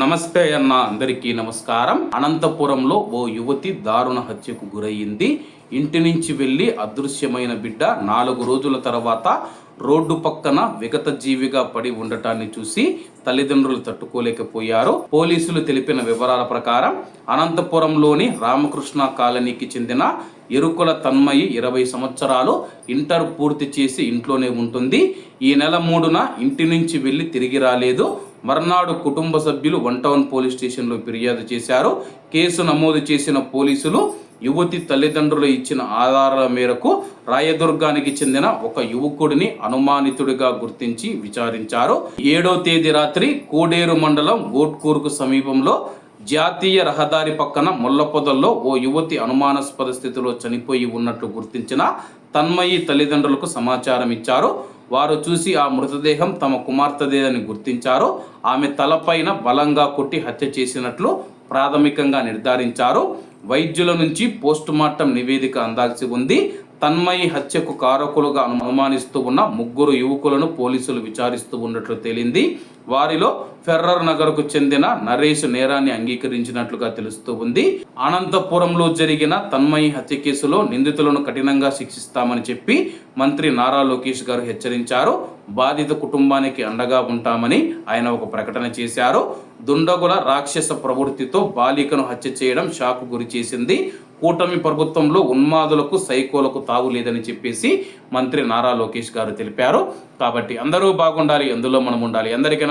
నమస్తే అన్న అందరికీ నమస్కారం. అనంతపురంలో ఓ యువతి దారుణ హత్యకు గురయ్యింది ఇంటి నుంచి వెళ్ళి అదృశ్యమైన బిడ్డ నాలుగు రోజుల తర్వాత రోడ్డు పక్కన విగత జీవిగా పడి ఉండటాన్ని చూసి తల్లిదండ్రులు తట్టుకోలేకపోయారు. పోలీసులు తెలిపిన వివరాల ప్రకారం అనంతపురంలోని రామకృష్ణ కాలనీకి చెందిన ఎరుకుల తన్మయి ఇరవై సంవత్సరాలు ఇంటర్ పూర్తి చేసి ఇంట్లోనే ఉంటుంది. ఈ నెల మూడున ఇంటి నుంచి వెళ్ళి తిరిగి రాలేదు. మర్నాడు కుటుంబ సభ్యులు వన్ టౌన్ పోలీస్ స్టేషన్లో ఫిర్యాదు చేశారు. కేసు నమోదు చేసిన పోలీసులు యువతి తల్లిదండ్రులు ఇచ్చిన ఆధారాల మేరకు రాయదుర్గానికి చెందిన ఒక యువకుడిని అనుమానితుడిగా గుర్తించి విచారించారు. ఏడో తేదీ రాత్రి కోడేరు మండలం గోట్కూరుకు సమీపంలో జాతీయ రహదారి పక్కన ముల్లపొదల్లో ఓ యువతి అనుమానాస్పద స్థితిలో చనిపోయి ఉన్నట్లు గుర్తించిన తన్మయి తల్లిదండ్రులకు సమాచారం ఇచ్చారు వారు చూసి ఆ మృతదేహం తమ కుమార్తెదేదని గుర్తించారు. ఆమె తలపైన బలంగా కొట్టి హత్య చేసినట్లు ప్రాథమికంగా నిర్ధారించారు. వైద్యుల నుంచి పోస్టుమార్టం నివేదిక అందాల్సి ఉంది. తన్మయి హత్యకు కారకులుగా అనుమానిస్తూ ఉన్న ముగ్గురు యువకులను పోలీసులు విచారిస్తూ ఉన్నట్లు తేలింది. వారిలో ఫెర్రర్ నగర్కు చెందిన నరేష్ నేరాన్ని అంగీకరించినట్లుగా తెలుస్తూ ఉంది. అనంతపురంలో జరిగిన తన్మయి హత్య కేసులో నిందితులను కఠినంగా శిక్షిస్తామని చెప్పి మంత్రి నారా లోకేష్ గారు హెచ్చరించారు. బాధిత కుటుంబానికి అండగా ఉంటామని ఆయన ఒక ప్రకటన చేశారు. దుండగుల రాక్షస ప్రవృత్తితో బాలికను హత్య చేయడం షాకు గురి చేసింది. కూటమి ప్రభుత్వంలో ఉన్మాదులకు సైకోలకు తావు లేదని చెప్పేసి మంత్రి నారా లోకేష్ గారు తెలిపారు. కాబట్టి అందరూ బాగుండాలి అందులో మనం ఉండాలి. అందరికీ